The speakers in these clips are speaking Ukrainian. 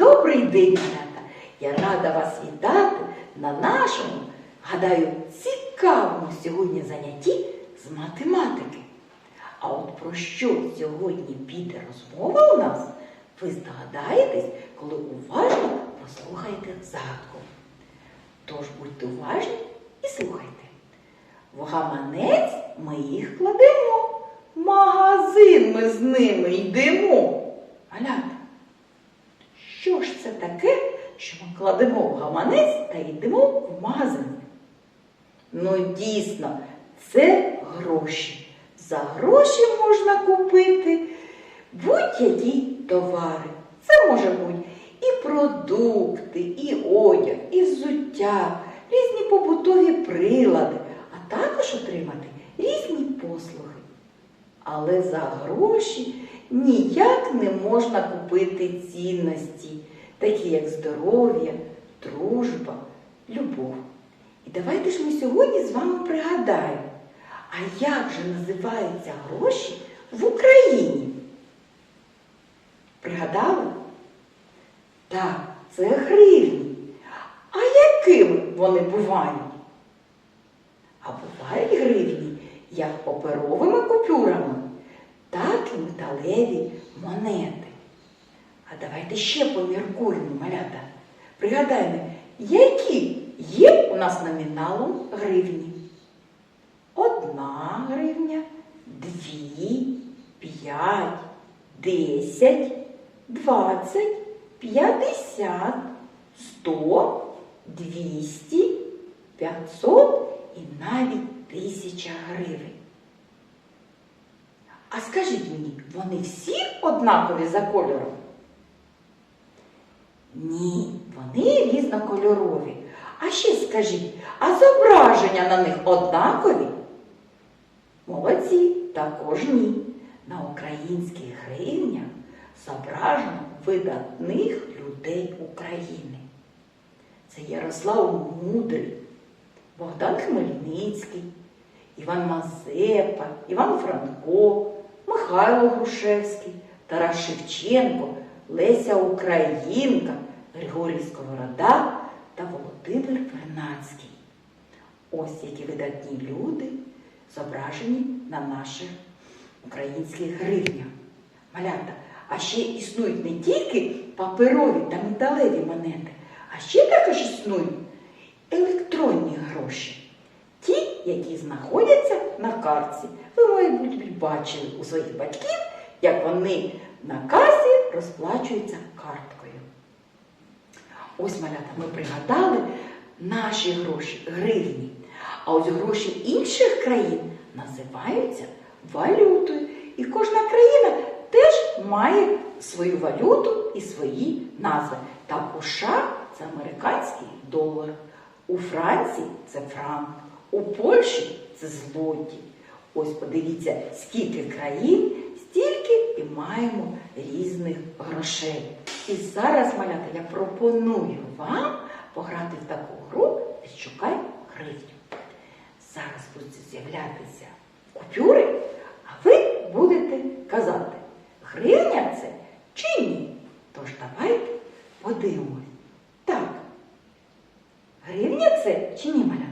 Добрий день, малята! Я рада вас вітати на нашому, гадаю, цікавому сьогодні занятті з математики. А от про що сьогодні піде розмова у нас, ви здогадаєтесь, коли уважно послухаєте загадку. Тож будьте уважні і слухайте. В гаманець ми їх кладемо, в магазин ми з ними йдемо. Малята, таке, що ми кладемо в гаманець та йдемо в магазин? Ну, дійсно, це гроші. За гроші можна купити будь-які товари. Це може бути і продукти, і одяг, і взуття, різні побутові прилади, а також отримати різні послуги. Але за гроші ніяк не можна купити цінності, такі як здоров'я, дружба, любов. І давайте ж ми сьогодні з вами пригадаємо, а як же називаються гроші в Україні? Пригадали? Так, це гривні. А якими вони бувають? А бувають гривні як паперовими купюрами, так і металеві монети. А давайте ще поміркуємо, малята. Пригадаємо, які є у нас номіналом гривні. Одна гривня, дві, п'ять, десять, двадцять, п'ятдесят, сто, двісті, п'ятсот і навіть тисяча гривень. А скажіть мені, вони всі однакові за кольором? Ні, вони різнокольорові. А ще скажіть, а зображення на них однакові? Молодці, також ні. На українських гривнях зображено видатних людей України. Це Ярослав Мудрий, Богдан Хмельницький, Іван Мазепа, Іван Франко, Михайло Грушевський, Тарас Шевченко, Леся Українка, Григорій Сковорода та Володимир Вернадський. Ось які видатні люди зображені на наших українських гривнях. Малята, а ще існують не тільки паперові та металеві монети, а ще також існують електронні гроші. Ті, які знаходяться на картці. Ви, мабуть, бачили у своїх батьків, як вони на касі розплачуються карткою. Ось, малята, ми пригадали наші гроші, гривні. А ось гроші інших країн називаються валютою. І кожна країна теж має свою валюту і свої назви. Так у США це американський долар, у Франції це франк, у Польщі це злоті. Ось подивіться, скільки країн, і маємо різних грошей. І зараз, малята, я пропоную вам пограти в таку гру «Відшукай гривню». Зараз будуть з'являтися купюри, а ви будете казати, гривня це чи ні? Тож давайте подивимось. Так. Гривня це чи ні, малята?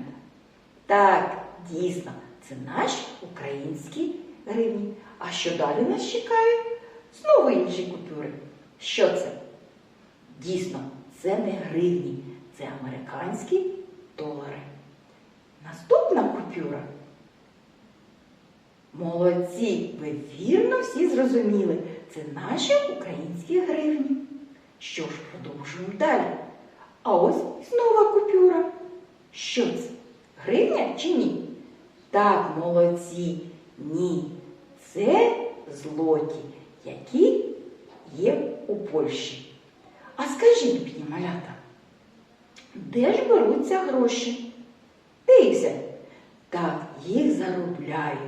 Так, дійсно, це наші українські гривні. А що далі нас чекає? Знову інші купюри. Що це? Дійсно, це не гривні, це американські долари. Наступна купюра. Молодці, ви вірно всі зрозуміли. Це наші українські гривні. Що ж, продовжуємо далі. А ось знову купюра. Що це? Гривня чи ні? Так, молодці, ні. Це злоті, які є у Польщі. А скажіть мені, малята, де ж беруться гроші? Де їх? Так, їх заробляють.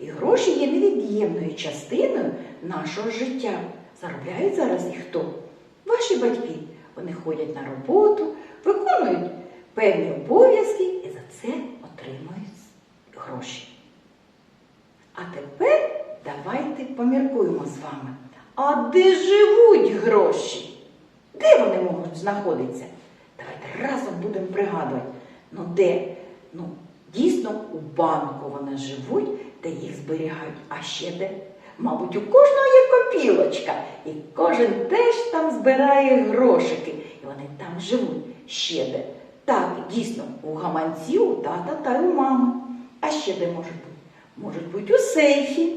І гроші є невід'ємною частиною нашого життя. Заробляють зараз їх хто? Ваші батьки. Вони ходять на роботу, виконують певні обов'язки і за це отримують гроші. А тепер давайте поміркуємо з вами. А де живуть гроші? де вони можуть знаходитися? Давайте разом будемо пригадувати. Ну де? Ну, дійсно, у банку вони живуть, де їх зберігають. А ще де? Мабуть, у кожного є копілочка, і кожен теж там збирає грошики. І вони там живуть. Ще де. Так, дійсно, у гаманці, у тата та у мами. А ще де можуть бути? Можуть бути у сейфі.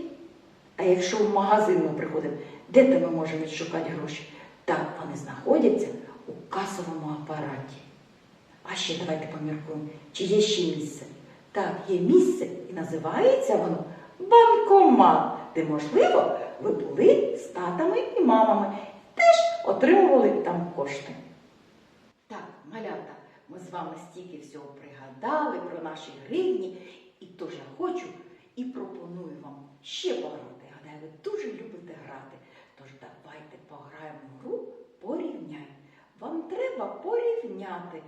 А якщо в магазин ми приходимо, де там ми можемо відшукати гроші? Так, вони знаходяться у касовому апараті. А ще давайте поміркуємо, чи є ще місце. Так, є місце і називається воно банкомат, де, можливо, ви були з татами і мамами, теж отримували там кошти. Так, малята, ми з вами стільки всього пригадали про наші гривні, і тож я хочу і пропоную вам ще пограти. Ви дуже любите грати. Тож давайте пограємо в гру порівняй. Вам треба порівняти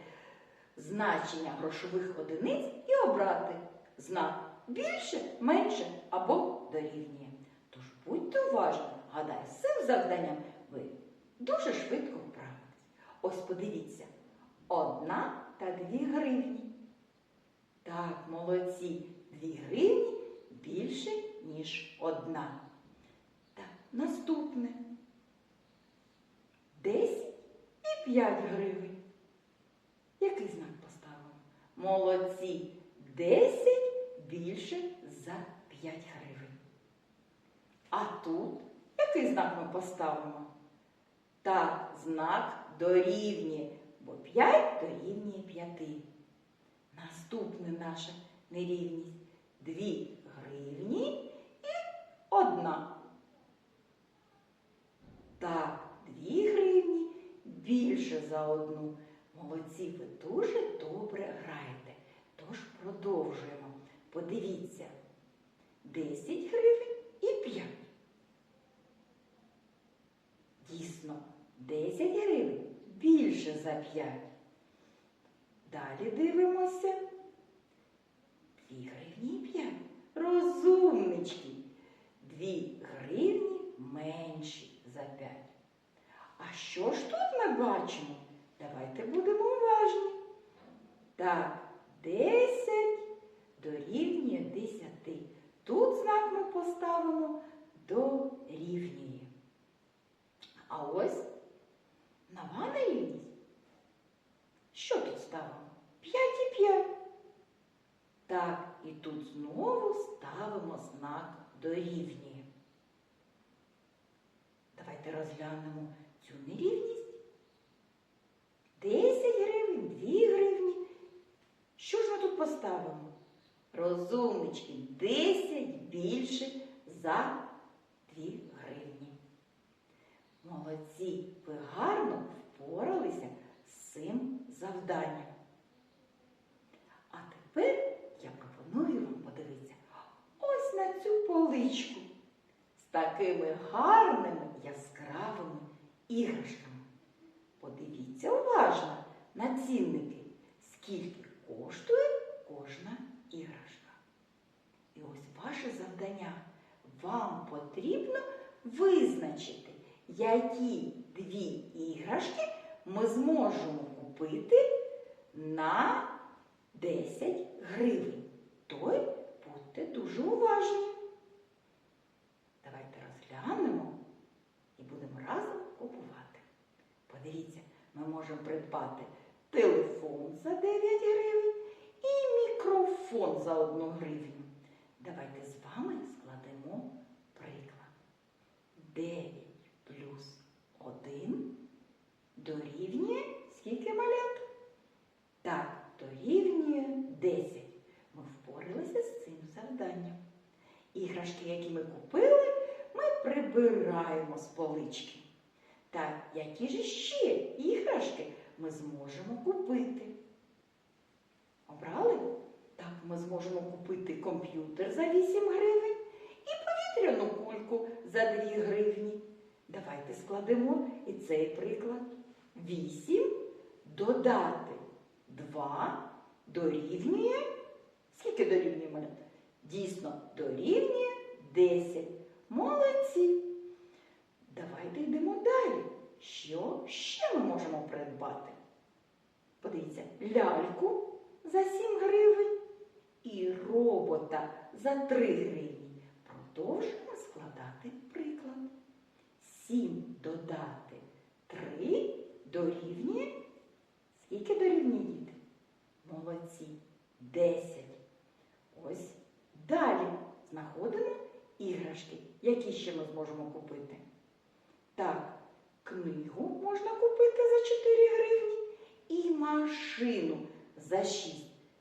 значення грошових одиниць і обрати знак більше, менше або дорівнює. Тож будьте уважні, гадаю, з цим завданням ви дуже швидко вправитесь. Ось подивіться, одна та дві гривні. Так, молодці, дві гривні більше, ніж одна наступне. Десь і 5 гривень. Який знак поставимо? Молодці 10 більше за 5 гривень. А тут який знак ми поставимо? Так, знак дорівнює, бо 5 дорівнює 5. Наступне наша нерівність 2 гривні і 1 та дві гривні більше за одну. Молодці, ви дуже добре граєте. Тож продовжуємо. Подивіться, 10 гривень і 5. Дійсно, 10 гривень більше за 5. Далі дивимося. Дві гривні і 5. Розумнички. 2 що ж тут ми бачимо? Давайте будемо уважні. Так, 10 дорівнює 10. Тут знак ми поставимо дорівнює. А ось нова нерівність. Що тут ставимо? 5 і 5. Так, і тут знову ставимо знак дорівнює. Давайте розглянемо цю нерівність. 10 гривень, 2 гривні. Що ж ми тут поставимо? Розумнички, 10 більше за 2 гривні. Молодці, ви гарно впоралися з цим завданням. А тепер я пропоную вам подивитися ось на цю поличку з такими гарними яскравими іграшками. Подивіться уважно на цінники, скільки коштує кожна іграшка. І ось ваше завдання. Вам потрібно визначити, які дві іграшки ми зможемо купити на 10 гривень. Той будьте дуже уважні. Давайте розглянемо і будемо разом купувати. Подивіться, ми можемо придбати телефон за 9 гривень і мікрофон за 1 гривню. Давайте з вами складемо приклад. 9 плюс 1 дорівнює скільки малят? Так, дорівнює 10. Ми впоралися з цим завданням. Іграшки, які ми купили, ми прибираємо з полички. Так, які ж ще іграшки ми зможемо купити? Обрали? Так, ми зможемо купити комп'ютер за 8 гривень і повітряну кульку за 2 гривні. Давайте складемо і цей приклад. 8 додати 2 дорівнює. Скільки дорівнює малята? Дійсно, дорівнює 10. Молодці. Давайте йдемо далі. що ще ми можемо придбати. Подивіться, ляльку за 7 гривень і робота за 3 гривні. Продовжуємо складати приклад. 7 додати 3 дорівнює. Скільки дорівнює діти? Молодці. 10. Ось далі знаходимо іграшки, які ще ми зможемо купити. Так, книгу можна купити за 4 гривні і машину за 6.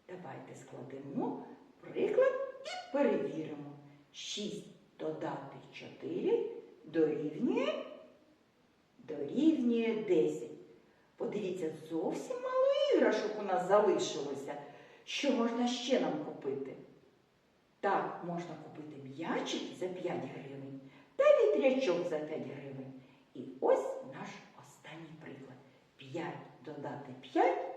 Давайте складемо приклад і перевіримо. 6 додати 4 дорівнює, дорівнює 10. Подивіться, зовсім мало іграшок у нас залишилося. Що можна ще нам купити? Так, можна купити м'ячик за 5 гривень та вітрячок за 5 гривень. І ось наш останній приклад. 5 додати 5.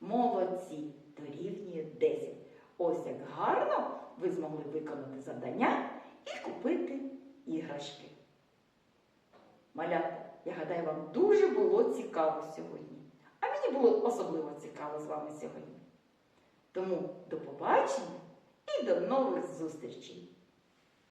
Молодці, дорівнює 10. Ось як гарно ви змогли виконати завдання і купити іграшки. Малята, я гадаю, вам дуже було цікаво сьогодні. А мені було особливо цікаво з вами сьогодні. Тому до побачення і до нових зустрічей!